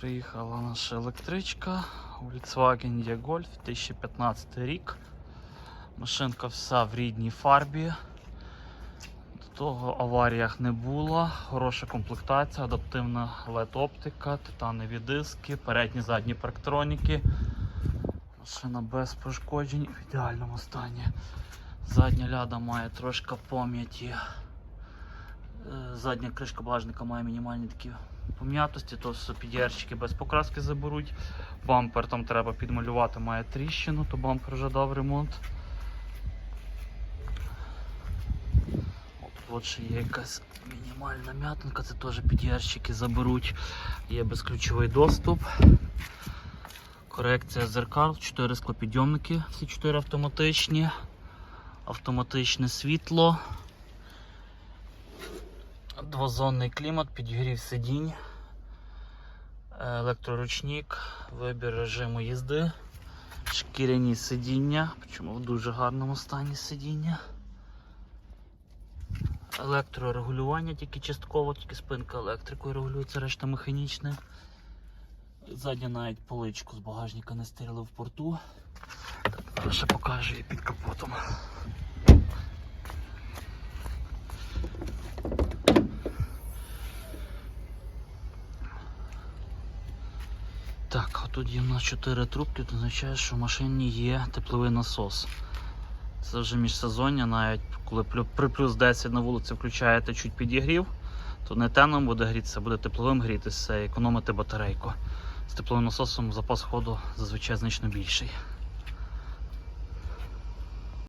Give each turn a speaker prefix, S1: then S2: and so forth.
S1: Приїхала наша електричка Volkswagen E-Golf 2015 рік. Машинка вся в рідній фарбі. До того аваріях не було. Хороша комплектація, адаптивна LED-оптика, титанові диски, передні задні парктроніки. Машина без пошкоджень в ідеальному стані. Задня ляда має трошки пам'яті. Е, Задня кришка багажника має мінімальні такі пом'ятості, то підєрчики без покраски заберуть. Бампер там треба підмалювати, має тріщину, то бампер вже дав ремонт. От ще є якась мінімальна м'ятинка, це теж підєрчики заберуть. Є безключовий доступ. Корекція зеркал, 4 склопідйомники, всі 4 автоматичні, автоматичне світло. Двозонний клімат, підігрів сидінь, електроручник, вибір режиму їзди, шкіряні сидіння, причому в дуже гарному стані сидіння. Електрорегулювання тільки частково, тільки спинка електрикою регулюється, решта механічне. Ззаді навіть поличку з багажника не стирили в порту. Так, покажу її під капотом. Так, а тут є в нас 4 трубки, це означає, що в машині є тепловий насос. Це вже міжсезоння, навіть коли при плюс 10 на вулиці включаєте чуть підігрів, то не теном буде грітися, буде тепловим грітися економити батарейку. З тепловим насосом запас ходу зазвичай значно більший.